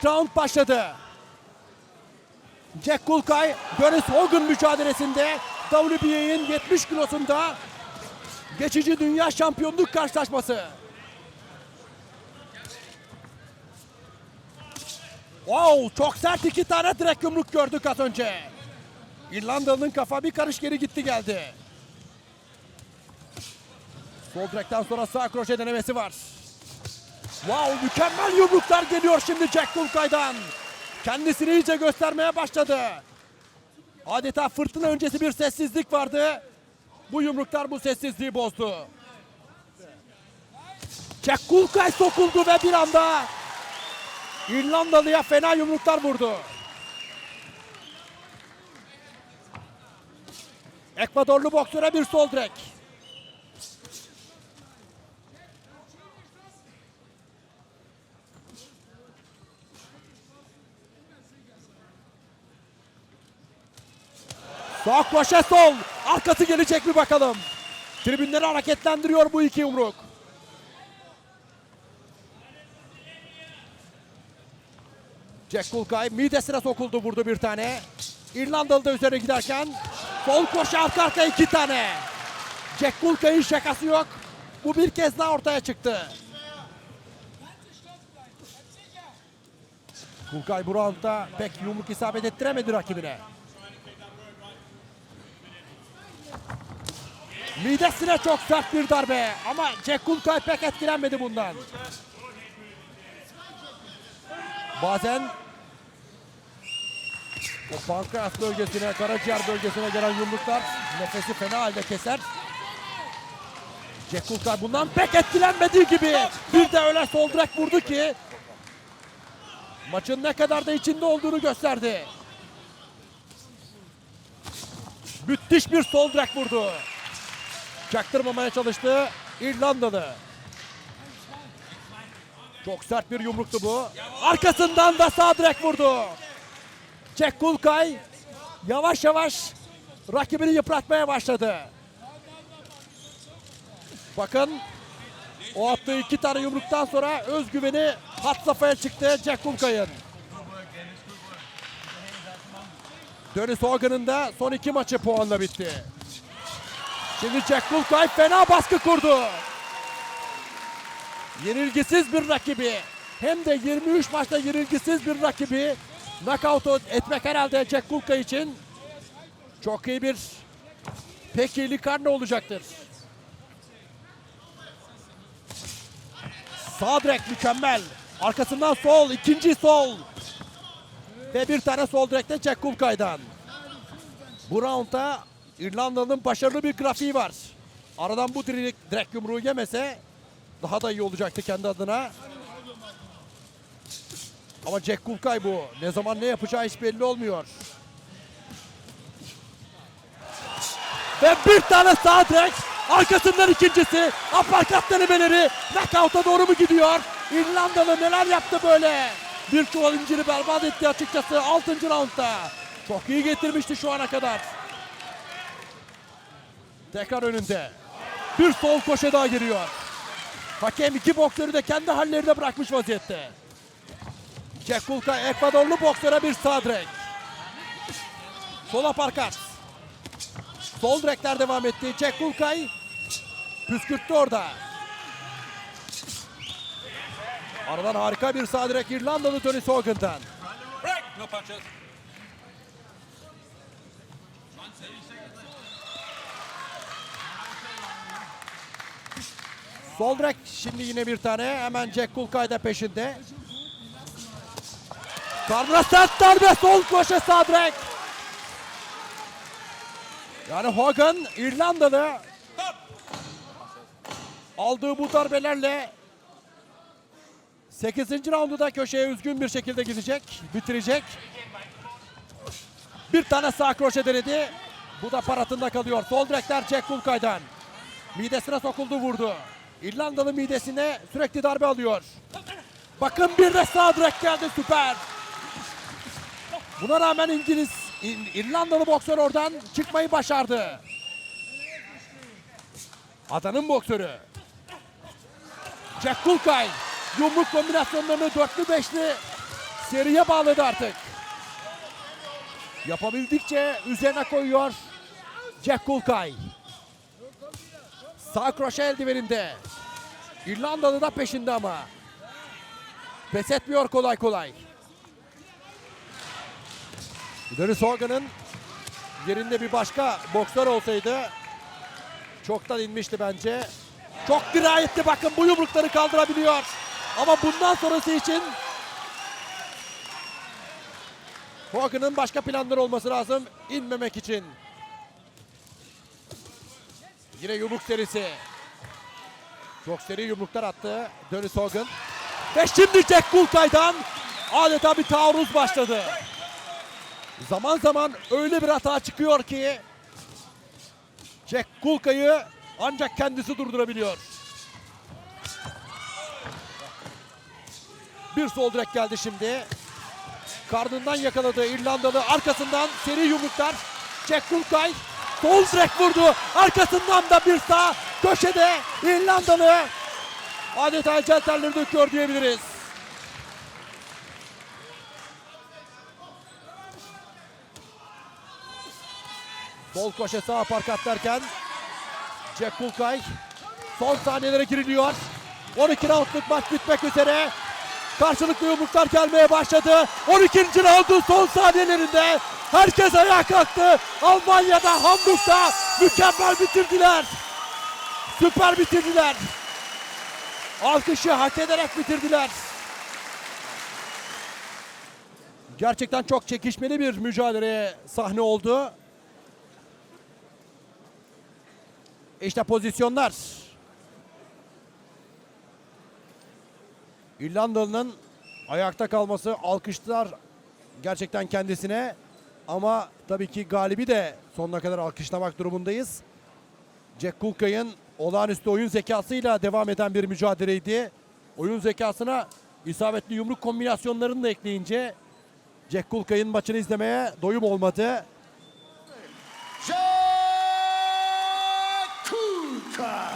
İlk round başladı. Jack Kulkay, Dennis Hogan mücadelesinde WBA'in 70 kilosunda geçici dünya şampiyonluk karşılaşması. Wow, çok sert iki tane direk yumruk gördük az önce. İrlandalı'nın kafa bir karış geri gitti geldi. Sol direkten sonra sağ kroşe denemesi var. Wow mükemmel yumruklar geliyor şimdi Jack Kulkay'dan. Kendisini iyice göstermeye başladı. Adeta fırtına öncesi bir sessizlik vardı. Bu yumruklar bu sessizliği bozdu. Jack Kulkay sokuldu ve bir anda İrlandalı'ya fena yumruklar vurdu. Ekvadorlu boksöre bir sol direk. Sağ koşe sol. Arkası gelecek mi bakalım. Tribünleri hareketlendiriyor bu iki yumruk. Jack Kulkay midesine sokuldu vurdu bir tane. İrlandalı da üzerine giderken sol koşu arka arkaya iki tane. Jack Kulkay'ın şakası yok. Bu bir kez daha ortaya çıktı. Kulkay bu roundda pek yumruk isabet ettiremedi rakibine. Midesine çok sert bir darbe ama Jack Kulkay pek etkilenmedi bundan. Bazen o pankreas bölgesine, karaciğer bölgesine gelen yumruklar nefesi fena halde keser. Jack Kulkay bundan pek etkilenmediği gibi bir de öyle sol direk vurdu ki maçın ne kadar da içinde olduğunu gösterdi. Müthiş bir sol direk vurdu. Çaktırmamaya çalıştı İrlandalı. Çok sert bir yumruktu bu. Arkasından da sağ direk vurdu. Jack Kulkay yavaş yavaş rakibini yıpratmaya başladı. Bakın o attığı iki tane yumruktan sonra özgüveni hat safhaya çıktı Jack Kulkay'ın. Dennis Hogan'ın da son iki maçı puanla bitti. Şimdi Jack Kulkay fena baskı kurdu. Yenilgisiz bir rakibi. Hem de 23 maçta yenilgisiz bir rakibi. Knockout etmek herhalde Jack Kulkay için çok iyi bir pekili karne olacaktır. Sağ direk mükemmel. Arkasından sol, ikinci sol. Ve bir tane sol direkte Jack Kulkay'dan. Bu roundda İrlanda'nın başarılı bir grafiği var. Aradan bu direkt, direkt yumruğu yemese daha da iyi olacaktı kendi adına. Ama Jack Kulkay bu. Ne zaman ne yapacağı hiç belli olmuyor. Ve bir tane sağ direkt. Arkasından ikincisi. Aparkat denemeleri. Knockout'a doğru mu gidiyor? İrlandalı neler yaptı böyle? Bir çuval inciri berbat etti açıkçası 6. roundda. Çok iyi getirmişti şu ana kadar. Tekrar önünde. Bir sol koşe daha giriyor. Hakem iki boksörü de kendi hallerine bırakmış vaziyette. Jack Kulkay Ekvadorlu boksöre bir sağ direk. Sol aparkat. Sol direkler devam etti. Jack Kulkay püskürttü orada. Aradan harika bir sağ direk İrlandalı Tony Hogan'dan. Break! No punches. Sol direk şimdi yine bir tane. Hemen Jack Kulkay da peşinde. Karnına sert darbe. Sol koşu sağ direk. Yani Hogan İrlandalı aldığı bu darbelerle 8. roundu da köşeye üzgün bir şekilde gidecek. Bitirecek. Bir tane sağ kroşe denedi. Bu da paratında kalıyor. Sol direkler Jack Kulkay'dan. Midesine sokuldu vurdu. İrlandalı midesine sürekli darbe alıyor. Bakın bir de sağ direk geldi süper. Buna rağmen İngiliz, İr- İrlandalı boksör oradan çıkmayı başardı. Adanın boksörü. Jack Kulkay yumruk kombinasyonlarını dörtlü beşli seriye bağladı artık. Yapabildikçe üzerine koyuyor Jack Kulkay. Sağ kroşe eldiveninde. İrlandalı da peşinde ama. Pes etmiyor kolay kolay. Dennis Hogan'ın yerinde bir başka boksör olsaydı çoktan inmişti bence. Çok dirayetli bakın bu yumrukları kaldırabiliyor. Ama bundan sonrası için Hogan'ın başka planları olması lazım inmemek için. Yine yumruk serisi. Çok seri yumruklar attı Dennis Hogan. Ve şimdi Jack Kulkay'dan adeta bir taarruz başladı. Zaman zaman öyle bir hata çıkıyor ki Jack Kulkay'ı ancak kendisi durdurabiliyor. Bir sol direk geldi şimdi. Karnından yakaladığı İrlandalı arkasından seri yumruklar. Jack Kulkay sol vurdu. Arkasından da bir sağ köşede İrlandalı adeta ecel terleri döküyor diyebiliriz. Sol koşe sağ parkat derken Jack Kulkay son saniyelere giriliyor. 12 roundluk maç bitmek üzere. Karşılıklı yumruklar gelmeye başladı. 12. roundun son saniyelerinde herkes ayağa kalktı. Almanya'da, Hamburg'da mükemmel bitirdiler. Süper bitirdiler. Alkışı hak ederek bitirdiler. Gerçekten çok çekişmeli bir mücadeleye sahne oldu. İşte pozisyonlar. İrlandalı'nın ayakta kalması alkışlar gerçekten kendisine. Ama tabii ki galibi de sonuna kadar alkışlamak durumundayız. Jack Kulkay'ın olağanüstü oyun zekasıyla devam eden bir mücadeleydi. Oyun zekasına isabetli yumruk kombinasyonlarını da ekleyince Jack Kulkay'ın maçını izlemeye doyum olmadı. Jack Kulkay.